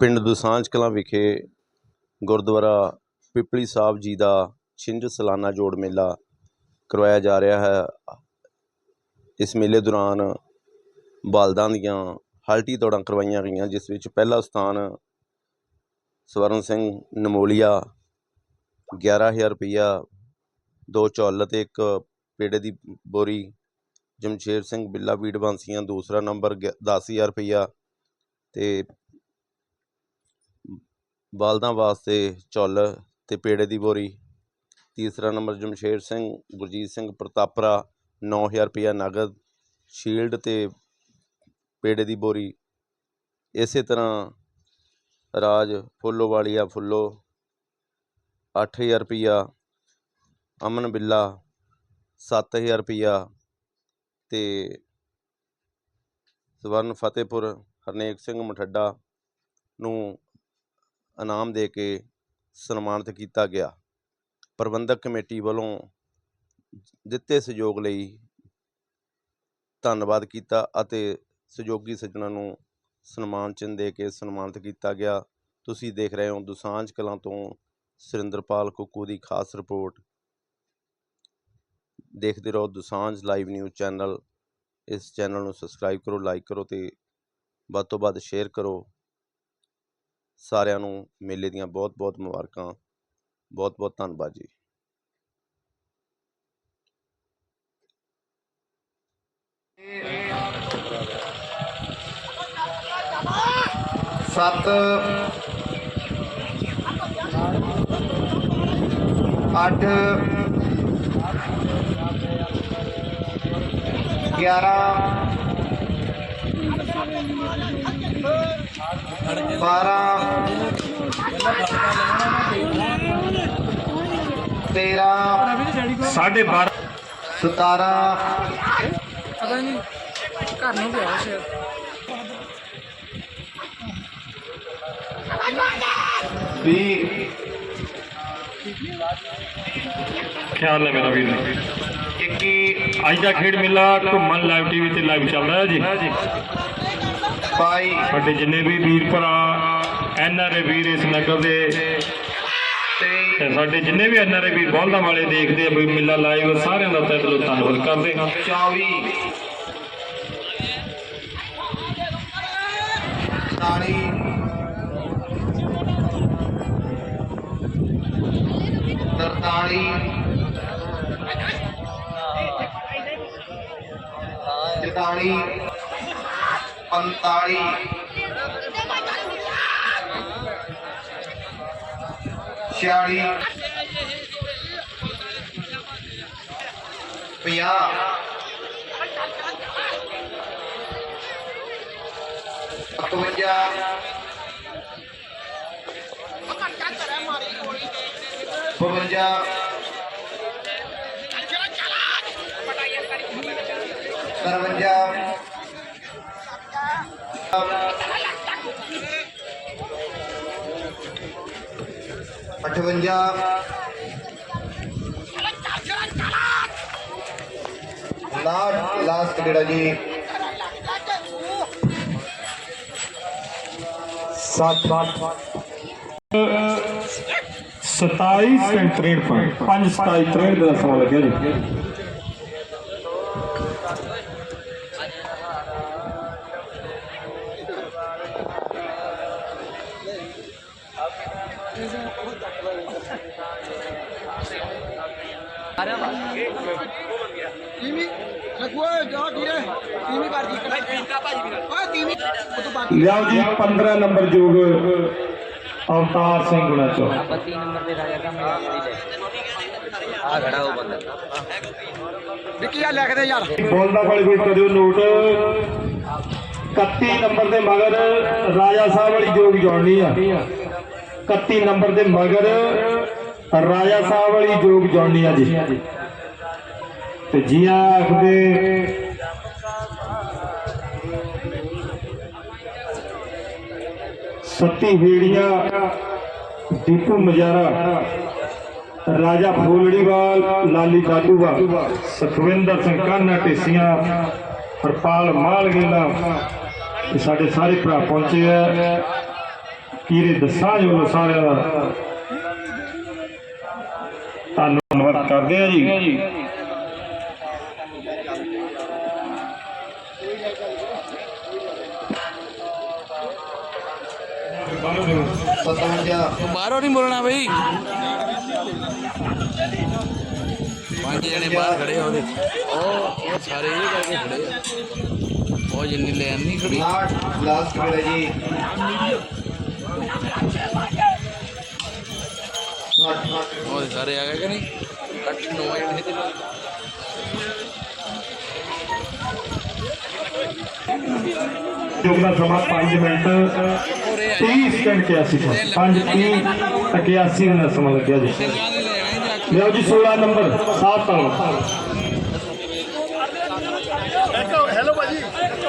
ਪਿੰਡ ਦੁਸਾਂਝ ਕਲਾਂ ਵਿਖੇ ਗੁਰਦੁਆਰਾ ਪਿਪਲੀ ਸਾਹਿਬ ਜੀ ਦਾ ਛਿੰਝ ਸਾਲਾਨਾ ਜੋੜ ਮੇਲਾ ਕਰਵਾਇਆ ਜਾ ਰਿਹਾ ਹੈ। ਇਸ ਮੇਲੇ ਦੌਰਾਨ ਬਾਲਦਾਂ ਦੀਆਂ ਹਲਟੀ ਦੌੜਾਂ ਕਰਵਾਈਆਂ ਗਈਆਂ, ਜਿਸ ਵਿੱਚ ਪਹਿਲਾ ਸਥਾਨ ਸਵਰਨ ਸਿੰਘ ਨਮੋਲੀਆ 11000 ਰੁਪਈਆ, ਦੋ ਝੁੱਲ ਤੇ ਇੱਕ ਪੇੜੇ ਦੀ ਬੋਰੀ, ਜਮਸ਼ੇਰ ਸਿੰਘ ਬਿੱਲਾ ਬੀੜ ਬਾਂਸੀਆਂ ਦੂਸਰਾ ਨੰਬਰ 10000 ਰੁਪਈਆ ਤੇ ਬਲਦਾਂ ਵਾਸਤੇ ਝੁੱਲ ਅਤੇ ਪੇੜੇ ਦੀ ਬੋਰੀ। ਤੀਸਰਾ ਨੰਬਰ ਜਮਸ਼ੇਰ ਸਿੰਘ, ਗੁਰਜੀਤ ਸਿੰਘ ਪ੍ਰਤਾਪਰਾ 9000 ਰੁਪਈਆ ਨਗਦ, ਸ਼ੀਲਡ ਤੇ ਪੇੜੇ ਦੀ ਬੋਰੀ। ਇਸੇ ਤਰ੍ਹਾਂ ਰਾਜ ਫੁੱਲੋ ਵਾਲੀਆ ਫੁੱਲੋ 8000 ਰੁਪਈਆ ਅਮਨ ਬਿੱਲਾ 7000 ਰੁਪਈਆ ਤੇ ਸਵਰਨ ਫਤਿਹਪੁਰ, ਹਰਨੇਕ ਸਿੰਘ ਮਠੱਡਾ ਨੂੰ ਇਨਾਮ ਦੇ ਕੇ ਸਨਮਾਨਿਤ ਕੀਤਾ ਗਿਆ। ਪ੍ਰਬੰਧਕ ਕਮੇਟੀ ਵੱਲੋਂ ਦਿੱਤੇ ਸਹਿਯੋਗ ਲਈ ਧੰਨਵਾਦ ਕੀਤਾ ਅਤੇ ਸਹਿਯੋਗੀ ਸੱਜਣਾਂ ਨੂੰ ਸਨਮਾਨ ਚਿੰਨ੍ਹ ਦੇ ਕੇ ਸਨਮਾਨਿਤ ਕੀਤਾ ਗਿਆ। ਤੁਸੀਂ ਦੇਖ ਰਹੇ ਹੋ ਦੁਸਾਂਝ ਕਲਾਂ ਤੋਂ ਸੁਰਿੰਦਰਪਾਲ ਕੁੱਕੂ ਦੀ ਖਾਸ ਰਿਪੋਰਟ। ਦੇਖਦੇ ਰਹੋ ਦੁਸਾਂਝ ਲਾਈਵ ਨਿਊਜ਼ ਚੈਨਲ। ਇਸ ਚੈਨਲ ਨੂੰ ਸਬਸਕ੍ਰਾਈਬ ਕਰੋ, ਲਾਈਕ ਕਰੋ ਤੇ ਵੱਧ ਤੋਂ ਵੱਧ ਸ਼ੇਅਰ ਕਰੋ। ਸਾਰਿਆਂ ਨੂੰ ਮੇਲੇ ਦੀਆਂ ਬਹੁਤ ਬਹੁਤ ਮੁਬਾਰਕਾਂ। ਬਹੁਤ ਬਹੁਤ ਧੰਨਵਾਦ ਜੀ। ਸੱਤ। ਅੱਠ। ਗਿਆਰਾਂ। ਬਾਰਾਂ। ਤੇਰਾਂ। ਸਾਢੇ 12 ਸਤਾਰਾਂ। ਪਤਾ ਨਹੀਂ ਘਰ ਨੂੰ ਗਿਆ ਸ਼ਾਇਦ ਵੀਹ। ਖਿਆਲ ਹੈ ਮੇਰਾ ਵੀਰ। ਇੱਕੀ। ਅੱਜ ਦਾ ਖੇਡ ਮੇਲਾ ਘੁੰਮਣ ਲਾਈਵ ਟੀਵੀ ਤੇ ਲਾਈਵ ਚੱਲਦਾ ਹੈ ਜੀ। ਬਾਈ ਸਾਡੇ ਜਿੰਨੇ ਵੀ ਵੀਰ ਭਰਾ ਐਨ ਆਰ ਏ ਵੀਰ ਇਸ ਨਗਰ ਦੇ। ਤੇ ਸਾਡੇ ਜਿੰਨੇ ਵੀ ਐਨ ਆਰ ਏ ਵੀਰ ਬੋਲਦਾ ਵਾਲੇ ਦੇਖਦੇ ਆ ਵੀ ਮੇਲਾ ਲਾਈਵ ਸਾਰਿਆਂ ਦਾ ਤਹਿ ਦਿਲੋਂ ਧੰਨਵਾਦ ਕਰਦੇ ਹਾਂ। ਚੌਵੀ। ਤਾਲੀ। ਤਰਤਾਲੀ। ਚਤਾਲੀ। ਪੰਤਾਲੀ ਛਿਆਲੀ ਪੰਜਾਹ ਇਕਵੰਜਾ ਬਵੰਜਾ ਤਰਵੰਜਾ ਅਠਵੰਜਾ ਲਾਸਟ ਲਾਸਟ ਕਿਹੜਾ ਜੀ ਸੱਤ 27 63 5 27 63 ਦਾ ਸਮਾਂ ਲੱਗਿਆ ਜੀ ਤੀਵੀਂ ਲਿਆਓ ਜੀ 15 ਨੰਬਰ ਜੋਗ ਅਵਤਾਰ ਸਿੰਘ ਗੁਣਾ ਚੋ। ਆ ਖੜਾ ਉਹ ਬੰਦਾ ਵਿੱਕੀ ਬੋਲਦਾ ਵਾਲੀ ਕੋਈ ਕਰਿਓ ਨੋਟ। 31 ਨੰਬਰ ਦੇ ਮਗਰ ਰਾਜਾ ਸਾਹਿਬ ਵਾਲੀ ਜੋਗ ਜੋੜਨੀ ਆ। 31 ਨੰਬਰ ਦੇ ਮਗਰ ਰਾਜਾ ਸਾਹਿਬ ਵਾਲੀ ਜੋਗ ਜੋੜਨੀ ਆ ਜੀ। ਤੇ ਜੀਆਂ ਆਖਦੇ, ਸੱਤੀ ਵੇੜੀਆਂ ਦੀਪੂ ਮਜਾਰਾ, ਰਾਜਾ ਫੋਲੜੀਵਾਲ, ਲਾਲੀ ਦਾਦੂਵਾਲ ਸੁਖਵਿੰਦਰ ਸਿੰਘ ਕਾਨਾ ਢੇਸੀਆਂ, ਹਰਪਾਲ ਮਾਲਗੇਲਾ ਇਹ ਸਾਡੇ ਸਾਰੇ ਭਰਾ ਪਹੁੰਚੇ ਆ। ਕੀਰੇ ਦੱਸਾਂ ਜੋ ਸਾਰਿਆਂ ਦਾ। ਧੰਨਵਾਦ ਕਰਦੇ ਆ ਜੀ। ਬਾਹਰੋਂ ਨਹੀਂ ਬੋਲਣਾ ਬਈ। ਪੰਜ ਜਣੇ ਬਾਹਰ ਖੜੇ ਆ ਉਹਦੇ। ਉਹ ਉਹ ਸਾਰੇ ਇਹ ਕਰਕੇ ਖੜੇ ਆ। ਉਹ ਜਿੰਨੀ ਲੈਣ ਨਹੀਂ ਖੜੀ। ਲਾਸਟ ਲਾਸਟ ਕਿਹੜਾ ਜੀ। ਉਹ ਸਾਰੇ ਆ ਗਏ ਕਿ ਨਹੀਂ? ਕੱਟ ਨੌ ਜਣੇ ਤੇ ਯੋਗ ਦਾ ਸਮਾਂ 5 ਮਿੰਟ। 30 ਸਕਿੰਟ 81 5 30 81 ਦਾ ਸਮਾਂ ਲੱਗਿਆ ਜੀ। ਜਾ ਲਿਓ ਜੀ 16 ਨੰਬਰ ਸਾਤ ਤਲ ਹੈਲੋ ਭਾਜੀ।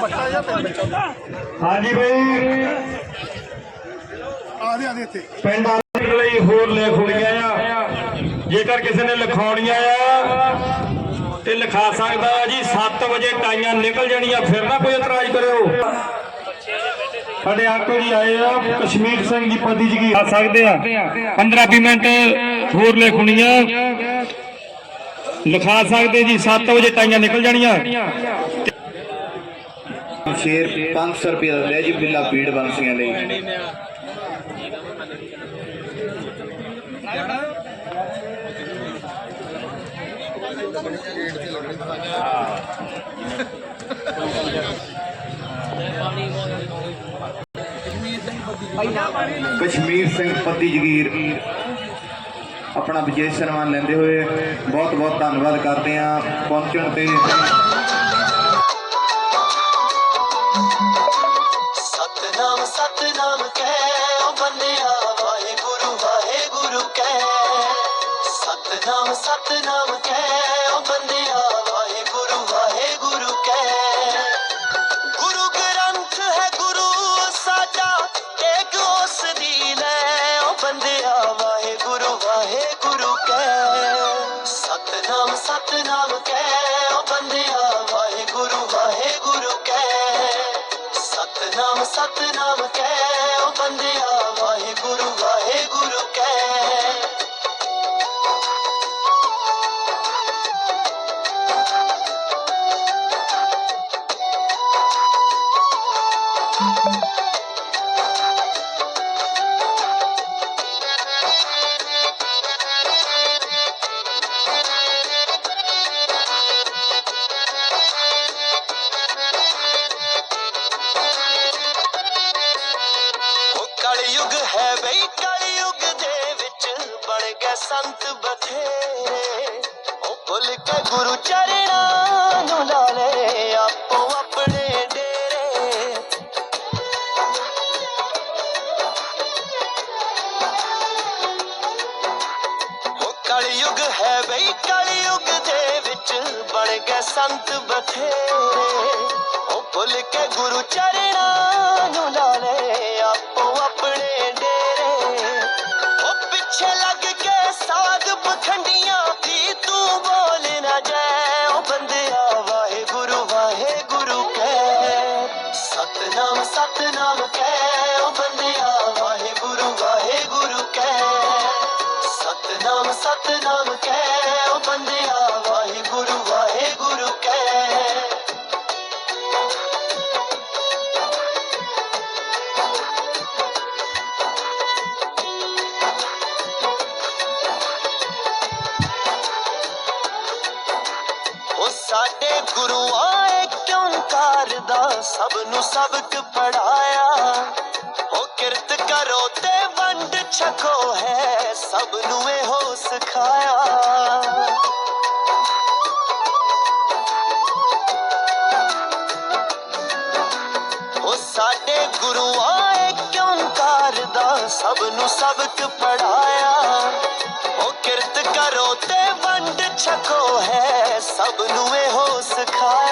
ਬੱਟਾ ਜਿਹਾ ਪਿੰਡ ਹਾਂਜੀ ਬਈ ਆਦੇ ਆਦੇ ਇੱਥੇ। ਪਿੰਡ ਲਈ ਹੋਰ ਲੇਖ ਹੋਣੀਆਂ ਆ। ਜੇਕਰ ਕਿਸੇ ਨੇ ਲਿਖਾਉਣੀਆਂ ਆ, ਤੇ ਲਿਖਾ ਸਕਦਾ ਜੀ 7 ਵਜੇ ਟਾਈਆਂ ਨਿਕਲ ਜਾਣੀਆਂ, ਫਿਰ ਨਾ ਕੋਈ ਇਤਰਾਜ਼ ਕਰਿਓ। ਸਾਡੇ ਆਟੋ ਜੀ ਆਏ ਆ, ਕਸ਼ਮੀਰ ਸਿੰਘ ਜੀ ਪਤੀ ਜੀ ਆ ਸਕਦੇ ਆ? 15 20 ਮਿੰਟ ਹੋਰ ਲਿਖ ਹੋਣੀਆਂ। ਲਿਖਾ ਸਕਦੇ ਜੀ 7 ਵਜੇ ਟਾਈਆਂ ਨਿਕਲ ਜਾਣੀਆਂ। ਸ਼ੇਰ 500 ਰੁਪਏ ਦਾ ਲੈ ਜੀ, ਬਿੱਲਾ ਪੀੜ ਬੰਸੀਆਂ ਲਈ। ਕਸ਼ਮੀਰ ਸਿੰਘ ਪੱਤੀ ਜਗੀਰ ਆਪਣਾ ਵਿਜੇ ਸਨਮਾਨ ਲੈਂਦੇ ਹੋਏ ਬਹੁਤ ਬਹੁਤ ਧੰਨਵਾਦ ਕਰਦੇ ਹਾਂ। ਪਹੁੰਚਣ ਤੇ ਵਾਹਿਗੁਰੂ ਸਤਨਾਮ ਸਤਨਾਮ ਕਹਿ। ਓ ਬੰਦਿਆ ਸਤਨਾਮ ਸਤਨਾਮ ਕਹਿ ਓ ਬੰਦਿਆ ਵਾਹਿਗੁਰੂ ਵਾਹਿਗੁਰੂ ਕਹਿ ਸੰਤ ਬਥੇਰੇ। ਉਹ ਭੁੱਲ ਕੇ ਗੁਰੂ ਚਰਨਾਂ ਨੂੰ ਲਾ ਲੈ ਸਭ ਨੂੰ ਸਬਕ ਪੜਾਇਆ। ਉਹ ਕਿਰਤ ਕਰੋ ਤੇ ਵੰਡ ਛਕੋ ਹੈ ਸਭ ਨੂੰ ਇਹੋ ਸਿਖਾਇਆ। ਉਹ ਸਾਡੇ ਗੁਰੂਆਂ ਕਿਉਂ ਕਰਦਾ? ਸਭ ਨੂੰ ਸਬਕ ਪੜਾਇਆ। ਉਹ ਕਿਰਤ ਕਰੋ ਤੇ ਵੰਡ ਛਕੋ ਹੈ ਸਭ ਨੂੰ ਇਹੋ ਸਿਖਾਇਆ।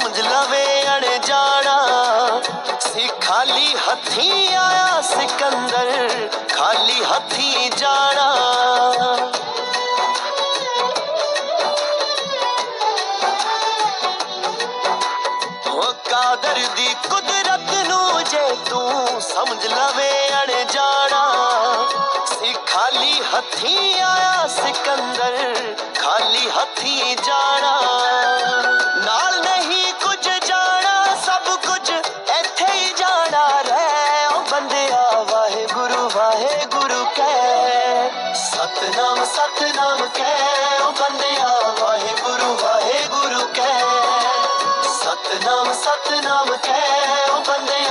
ਸਮਝ ਲਵੇ ਅਣਜਾਣਾ। ਸੀ ਖਾਲੀ ਹੱਥੀਂ ਆਇਆ ਸਿਕੰਦਰ, ਖਾਲੀ ਹੱਥੀਂ ਜਾਣਾ। ਉਹ ਕਾਦਰ ਦੀ ਕੁਦਰਤ ਨੂੰ ਜੇ ਤੂੰ ਸਮਝ ਲਵੇ ਅਣਜਾਣਾ। ਸੀ ਖਾਲੀ ਹੱਥੀਂ ਆਇਆ ਸਿਕੰਦਰ, ਖਾਲੀ ਹੱਥੀ ਜਾਣਾ। ਸਤਨਾਮ ਸਤਨਾਮ ਕਹਿ ਉਹ ਬੰਦਿਆ ਵਾਹਿਗੁਰੂ ਵਾਹਿਗੁਰੂ ਕਹਿ। ਸਤਨਾਮ ਸਤਨਾਮ ਕਹਿ ਉਹ ਬੰਦਿਆ